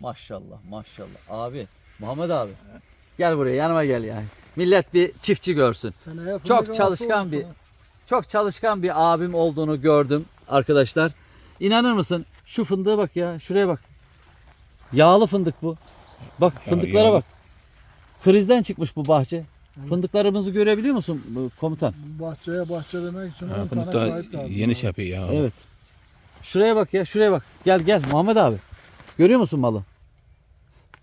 Maşallah maşallah. Abi Muhammed abi. Gel buraya yanıma gel yani. Millet bir çiftçi görsün. Seneye fındık Çok ağası çalışkan olsun bir ha. çok çalışkan bir abim olduğunu gördüm arkadaşlar. İnanır mısın? Şu fındığa bak ya. Şuraya bak. Yağlı fındık bu. Bak fındıklara yağlı. bak. Krizden çıkmış bu bahçe. Fındıklarımızı görebiliyor musun bu komutan? Bahçeye bahçe demek için Ha, 10 bunu tane da kayıt lazım. yeni şey yapıyor ya. Evet. Şuraya bak ya, şuraya bak. Gel gel Muhammed abi. Görüyor musun malı?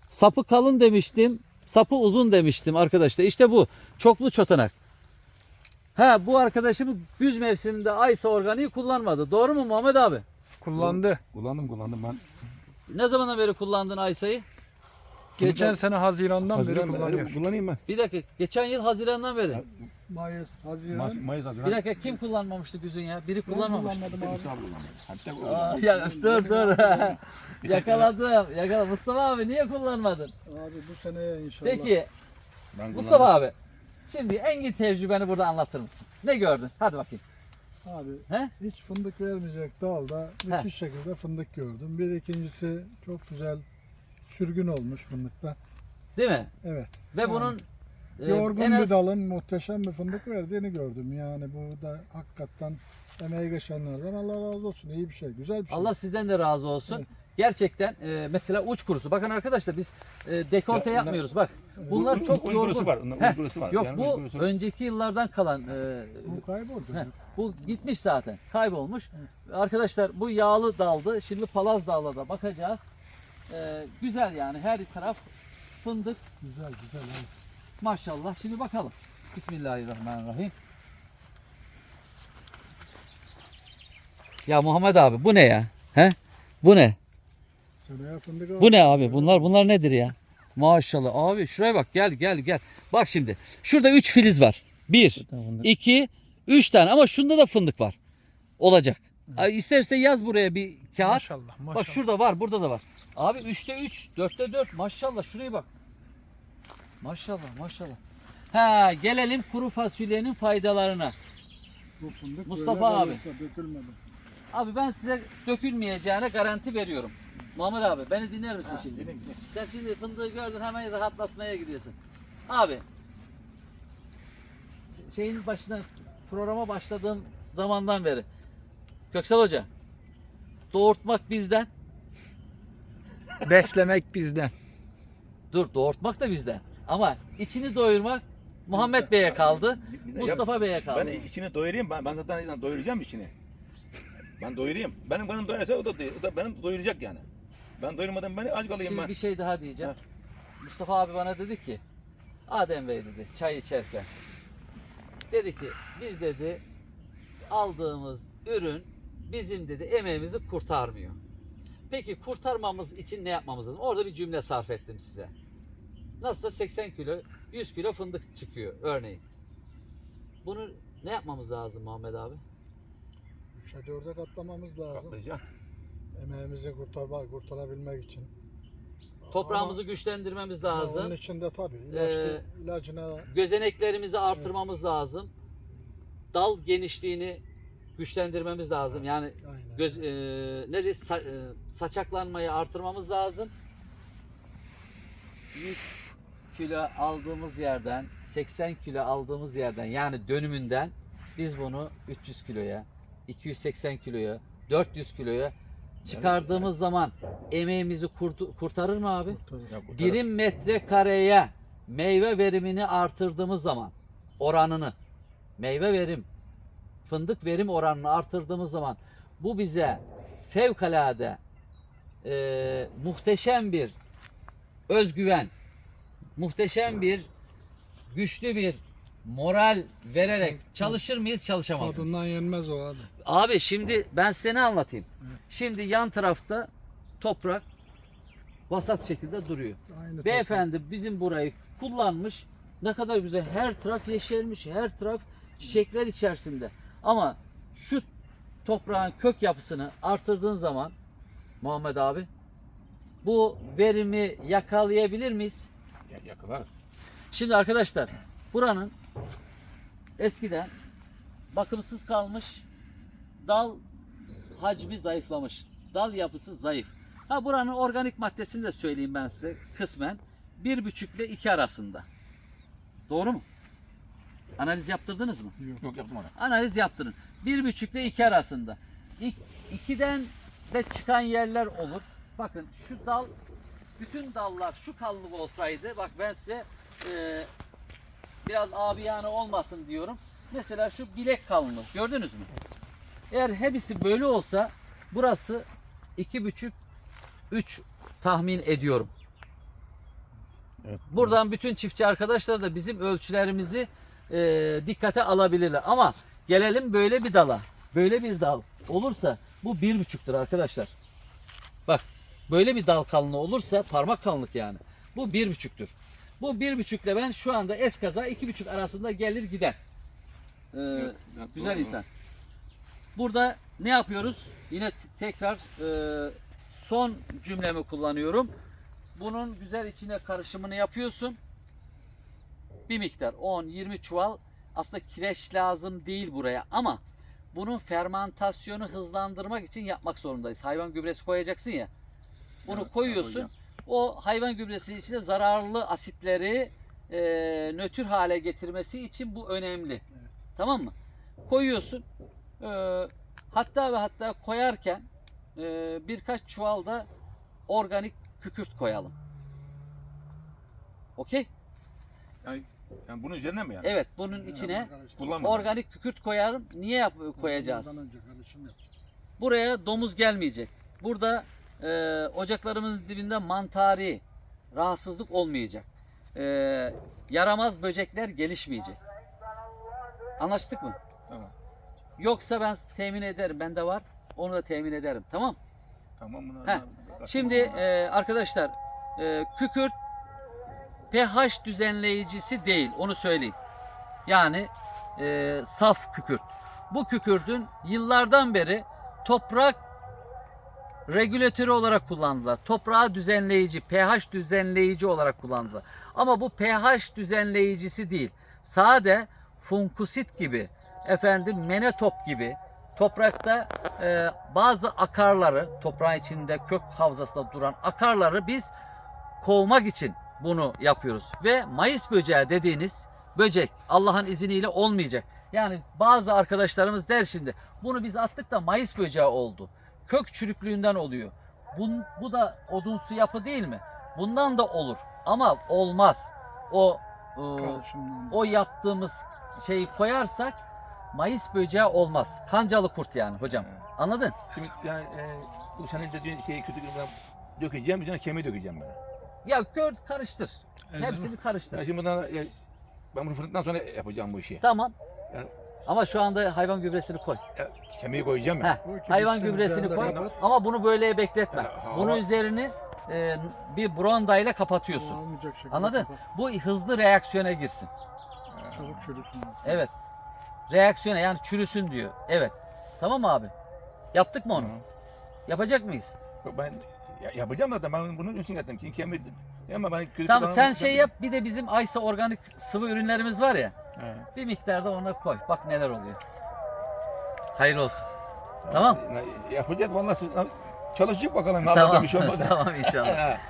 Sapı kalın demiştim, sapı uzun demiştim arkadaşlar. İşte bu çoklu çotanak. Ha bu arkadaşımız güz mevsiminde Aysa organiği kullanmadı. Doğru mu Muhammed abi? Kullandı. Kullandım kullandım ben. Ne zamandan beri kullandın Aysa'yı? Geçen sene Haziran'dan beri Haziran kullanıyor. kullanayım ben. Bir dakika. Geçen yıl Haziran'dan beri. Mayıs, Haziran. Mayıs, Mayıs Haziran. Bir dakika kim kullanmamıştı güzün ya? Biri Ben kullanmamıştı. kullanmadım abi. Hatta Aa, ya, dur dur. Yakaladım. Yakaladım. Mustafa abi niye kullanmadın? Abi bu seneye inşallah. Peki ben Mustafa abi. Şimdi engin tecrübeni burada anlatır mısın? Ne gördün? Hadi bakayım. Abi He? hiç fındık vermeyecek dalda müthiş şekilde fındık gördüm. Bir ikincisi çok güzel sürgün olmuş fındıkta. Değil mi? Evet. Ve Yani bunun Yorgun en az bir dalın muhteşem bir fındık verdiğini gördüm. Yani bu da hakikaten emeği geçenlerden Allah razı olsun. İyi bir şey, güzel bir şey. Allah sizden de razı olsun. Evet. Gerçekten e, mesela uç kurusu. Bakın arkadaşlar biz e, dekolte Ya, yapmıyoruz. Bak bunlar Un- çok un yorgun. var, Heh, kurusu var. Yok Yani bu un kurusu- önceki yıllardan kalan e, bu kayboldu. Heh, bu gitmiş zaten. Kaybolmuş. Arkadaşlar bu yağlı daldı. Şimdi palaz dalda da bakacağız. E, güzel yani her taraf fındık. Güzel güzel. evet. Maşallah. Şimdi bakalım. Bismillahirrahmanirrahim. Ya Muhammed abi bu ne ya? He? Bu ne? Bu ne abi? Bunlar bunlar nedir ya? Maşallah abi şuraya bak gel gel gel. Bak şimdi. Şurada 3 filiz var. 1 2 3 tane ama şunda da fındık var. Olacak. Ay, İsterse yaz buraya bir kağıt. Maşallah maşallah. Bak şurada var, burada da var. Abi 3'te 3, 4'te 4. Maşallah şuraya bak. Maşallah, maşallah. Ha, gelelim kuru fasulyenin faydalarına. Bu fındık Mustafa abi. dökülmedi. Abi ben size dökülmeyeceğine garanti veriyorum. Muhammed abi beni dinler misin şimdi? Sen şimdi fındığı gördün hemen rahatlatmaya gidiyorsun. Abi şeyin başından programa başladığım zamandan beri Köksal Hoca doğurtmak bizden Beslemek bizden. Dur doğurtmak da bizden. Ama içini doyurmak Muhammed Bey'e kaldı. De- Mustafa Bey'e kaldı. Ben içini doyurayım. Ben, ben zaten doyuracağım içini. Ben doyurayım. Benim karnım doyarsa o da, o da benim doyuracak yani. Ben doyurmadan beni aç kalayım Şimdi ben. bir şey daha diyeceğim. Mustafa abi bana dedi ki Adem Bey dedi çay içerken dedi ki biz dedi aldığımız ürün bizim dedi emeğimizi kurtarmıyor. Peki kurtarmamız için ne yapmamız lazım? Orada bir cümle sarf ettim size. Nasılsa 80 kilo 100 kilo fındık çıkıyor örneğin. Bunu ne yapmamız lazım Muhammed abi? 3'e 4'e katlamamız lazım. Katlayacağım. Emeğimizi kurtarmak, kurtarabilmek için. Toprağımızı güçlendirmemiz Ama lazım. Onun için de tabii ilaçlı, Ee, ilacına gözeneklerimizi artırmamız lazım. Dal genişliğini güçlendirmemiz lazım. Yani aynen. göz e, ne de sa- e, saçaklanmayı artırmamız lazım. 100 kilo aldığımız yerden 80 kilo aldığımız yerden yani dönümünden biz bunu 300 kiloya 280 kiloya 400 kiloya çıkardığımız zaman emeğimizi kurtu- kurtarır mı abi? Kurtarır. birim metrekareye meyve verimini artırdığımız zaman oranını meyve verim fındık verim oranını artırdığımız zaman bu bize fevkalade e, muhteşem bir özgüven muhteşem bir güçlü bir moral vererek çalışır mıyız çalışamaz mıyız? Tadından yenmez o abi. Abi şimdi ben size ne anlatayım? Şimdi yan tarafta toprak vasat şekilde duruyor. Aynı Beyefendi bizim burayı kullanmış. Ne kadar güzel. Her taraf yeşermiş. Her taraf çiçekler içerisinde. Ama şu toprağın kök yapısını artırdığın zaman Muhammed abi bu verimi yakalayabilir miyiz? Ya- Yakalarız. Şimdi arkadaşlar buranın eskiden bakımsız kalmış dal hacmi zayıflamış. Dal yapısı zayıf. Ha buranın organik maddesini de söyleyeyim ben size kısmen. Bir buçuk ile iki arasında. Doğru mu? Analiz yaptırdınız mı? Yok yaptım onu. Analiz yaptırın. Bir buçuk ile iki arasında. İk, ikiden de çıkan yerler olur. Bakın şu dal, bütün dallar şu kalınlık olsaydı, bak ben size e, biraz abiyane olmasın diyorum. Mesela şu bilek kalınlığı gördünüz mü? Eğer hepsi böyle olsa burası iki buçuk, üç tahmin ediyorum. Evet. Buradan bütün çiftçi arkadaşlar da bizim ölçülerimizi e, dikkate alabilirler. Ama gelelim böyle bir dala. Böyle bir dal olursa bu bir buçuktur arkadaşlar. Bak böyle bir dal kalınlığı olursa parmak kalınlık yani. Bu bir buçuktur. Bu bir buçukla ben şu anda eskaza iki buçuk arasında gelir gider. Ee, Evet, güzel doğru. insan. Burada ne yapıyoruz? Yine tekrar e, son cümlemi kullanıyorum. Bunun güzel içine karışımını yapıyorsun. Bir miktar 10-20 çuval aslında kireç lazım değil buraya ama bunun fermentasyonu hızlandırmak için yapmak zorundayız. Hayvan gübresi koyacaksın ya. Bunu koyuyorsun. O hayvan gübresinin içinde zararlı asitleri e, nötr hale getirmesi için bu önemli. Tamam mı? Koyuyorsun. E, hatta ve hatta koyarken e, birkaç çuval da organik kükürt koyalım. Okey? Yani, yani bunun üzerine mi yani? Evet bunun içine Kullanmadan. organik kükürt koyarım. Niye yap koyacağız? Buraya domuz gelmeyecek. Burada e, ocaklarımızın dibinde mantari rahatsızlık olmayacak. E, yaramaz böcekler gelişmeyecek. Anlaştık mı? Tamam. Yoksa ben temin ederim. Bende var. Onu da temin ederim. Tamam? Tamam bunu. Heh, Şimdi e, arkadaşlar e, kükürt pH düzenleyicisi değil. Onu söyleyeyim. Yani e, saf kükürt. Bu kükürtün yıllardan beri toprak regülatörü olarak kullandılar. Toprağı düzenleyici, pH düzenleyici olarak kullandılar. Ama bu pH düzenleyicisi değil. Sade funkusit gibi, efendim menetop gibi toprakta e, bazı akarları, toprağın içinde kök havzasında duran akarları biz kovmak için bunu yapıyoruz. Ve mayıs böceği dediğiniz böcek Allah'ın izniyle olmayacak. Yani bazı arkadaşlarımız der şimdi bunu biz attık da mayıs böceği oldu. Kök çürüklüğünden oluyor. Bu, bu da odunsu yapı değil mi? Bundan da olur ama olmaz. O e, o yaptığımız şeyi koyarsak mayıs böceği olmaz. Kancalı kurt yani hocam. Anladın? Şimdi yani e, bu senin dediğin şeyi kötü ben dökeceğim, üzerine kemiği dökeceğim ben. Ya gör karıştır. Ezme Hepsini Ya karıştır. şimdi bundan e, ben bunu fırından sonra yapacağım bu işi. Tamam. Yani- Ama şu anda hayvan gübresini koy. Ya, kemiği koyacağım ya. Heh, hayvan gübresini koy. Ama bunu böyle bekletme. Ya, hava- Bunun üzerini e, bir brondayla kapatıyorsun. Olmayacak şekilde Anladın? Bu hızlı reaksiyona girsin. Çabuk çürüsün. Evet. Reaksiyona yani çürüsün diyor. Evet. Tamam mı abi? Yaptık mı onu? Hı. Yapacak mıyız? Ben ya, yapacağım zaten ben bunun için yaptım. Çünkü kemiği ama ben Tamam sen şey yap. Bir de bizim Aysa organik sıvı ürünlerimiz var ya. Bir miktarda ona koy. Bak neler oluyor. Hayırlı olsun. Tamam. Ya, Yapacağız vallahi çalışacak bakalım. Tamam. Allah'tan bir şey olmadı. tamam inşallah.